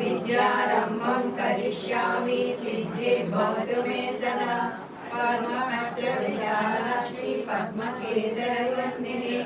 विद्यारम्भं करिष्यामि सिद्धिर्भवतु मे सदा पद्मभद्रविशालक्ष्मी पद्मकेसरवन्दिनि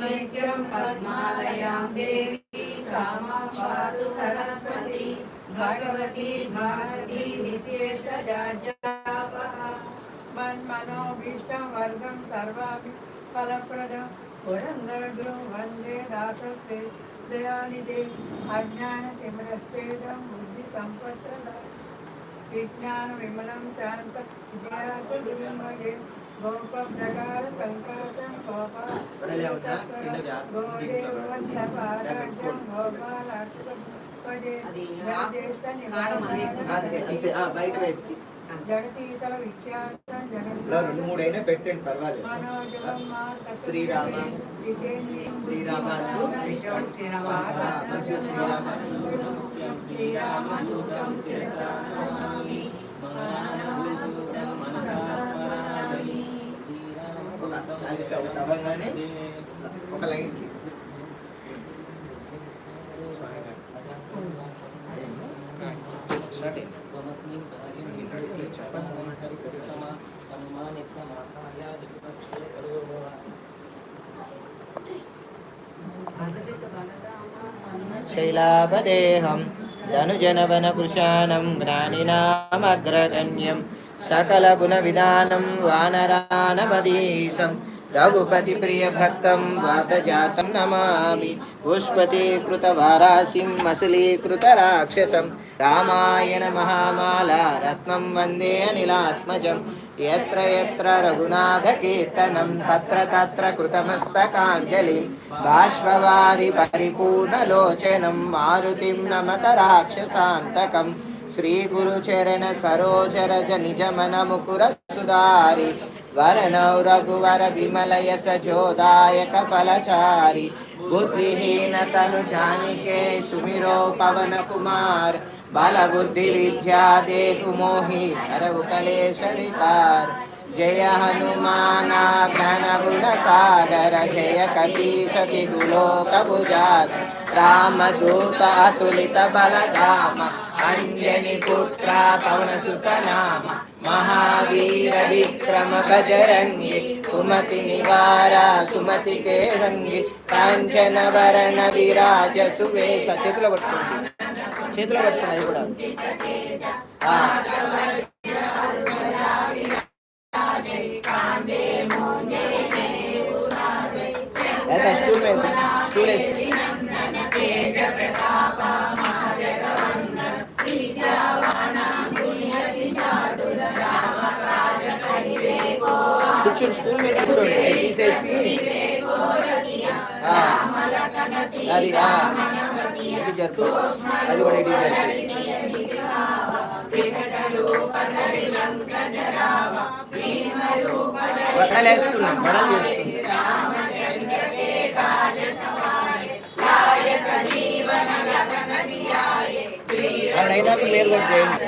नित्यं पद्मालयां देवी रामां पातु सरस्वती भगवती भारती विशेषजाड्यापः मन्मनोभीष्टं वर्गं सर्वापि फलप्रदं पुरन्दरगुरुं वन्दे दासस्ते దయానిదే అజ్ఞాన తిమరస్ేదం బుద్ధి సంపత్ర విజ్ఞాన విమలం శాంత విజయాచే గోప ప్రకార సంకాశం గోప గోదేవంత పారాజ్యం గోపాల అంతే బయట జగతీతల విఖ్యాతం ఇలా రెండు మూడు అయినా పెట్టండి పర్వాలేదు. శ్రీరామ శ్రీరామ శ్రీరామ మనసా స్మరామి ఒక చాలీసా శైలాపదేహం ధనుజనవనకృశానం జ్ఞానినామగ్రగణ్యం. సకలగుణవిధానం వానరానవదీశం రఘుపతి ప్రియ భక్తం వాతజాతం నమామి. పుష్పతీకృత వారాసిం మసలీకృత రాక్షసం రామాయణ మహామాల రత్నం వందే అనిలాత్మజం ఎత్ర ఎత్ర రఘునాథ కీర్తనం తత్ర తత్ర కృతమస్తకాంజలిం బాష్పవారి పరిపూర్ణలోచనం మారుతిం నమత రాక్షసాంతకం. శ్రీ గురు చరణ సరోజరజ నిజ బలబుద్ధి విద్యా దేహు మోహి హరవు కలేశ వికార్ జయ హనుమానా జ్ఞాన గుణ సాగర జయ కపీశతి గులోక భుజాత రామదూత అతులిత బలధామ అంజని పుత్ర పవన సుతనామ మహావీర విక్రమ బజరంగి సుమతి నివార సుమతి కేరంగి కాంచన వరణ విరాజ సువేశ చేతిలో పట్టుకుంటుంది చేతిలో పెట్టుకున్నాయి కూడా. అయితే స్టూల్ మీద స్టూల్ వేసి. కూర్చొని స్టూల్ మీద కూర్చోండి. తీసేసి అది జరుపు. అది కూడా ఇది జరుపు. వడలు వేస్తున్నాం వడలు చేస్తున్నాం. లైటాకు లైనాకు కూడా చేయండి.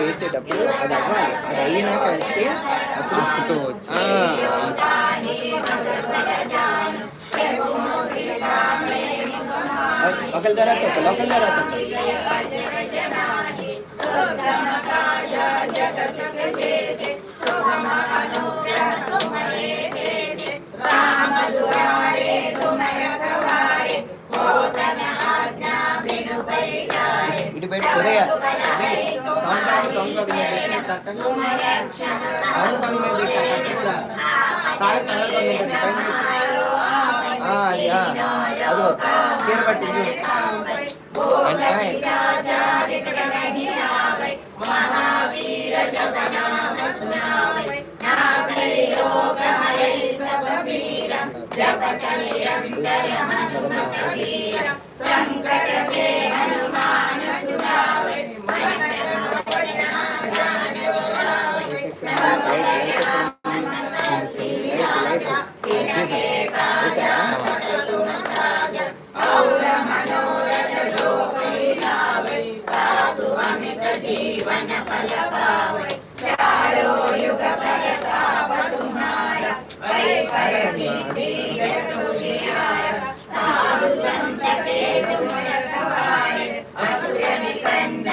వేసేటప్పుడు అది అవ్వాలి. అది అయినాక వేస్తే అప్పుడు ఫోటో ఒకరి తర్వాత ఒకరు ఒకరి తర్వాత ఒకరు में देखने तटंग तारकम में देखा कटोरा तारक तारकम में देखा आ या अदो केर पट्टी जी महावीर जप नाम सुनावे नासै रोग हरै सब पीर जप कलियंतर हनुमत वीर संकट से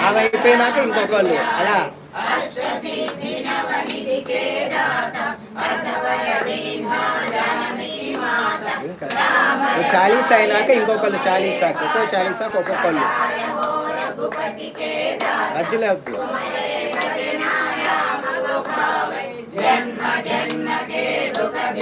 అవి అయిపోయినాక ఇంకొకళ్ళు అలా? చాలీస్ అయినాక ఇంకొకళ్ళు చాలీస్ ఒక్కో చాలీస్ ఒక్కొక్కళ్ళు. మధ్యలో వద్దు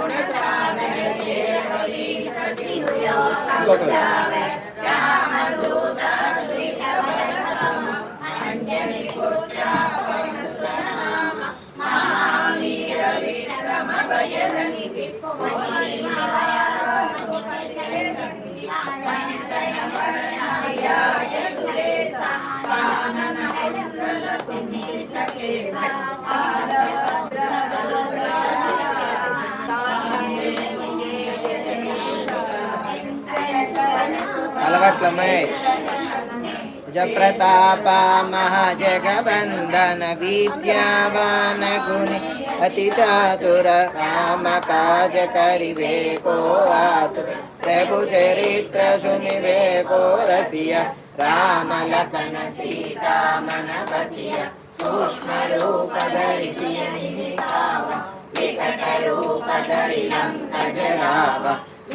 Rodi, Rodi, Rodi, Rodi, Rodi, वत्लमेश जप्रतापा महाजगबन्धन विद्यावान गुणि अतिचातुर कामकाज करिवे को आतु। प्रभुचरित्र सुनिवे को रसिया राम लखन सीता मन बसिया सूक्ष्म रूप धरि सिय निहावा विकट रूप धरि विकटरूपधरियं गजराव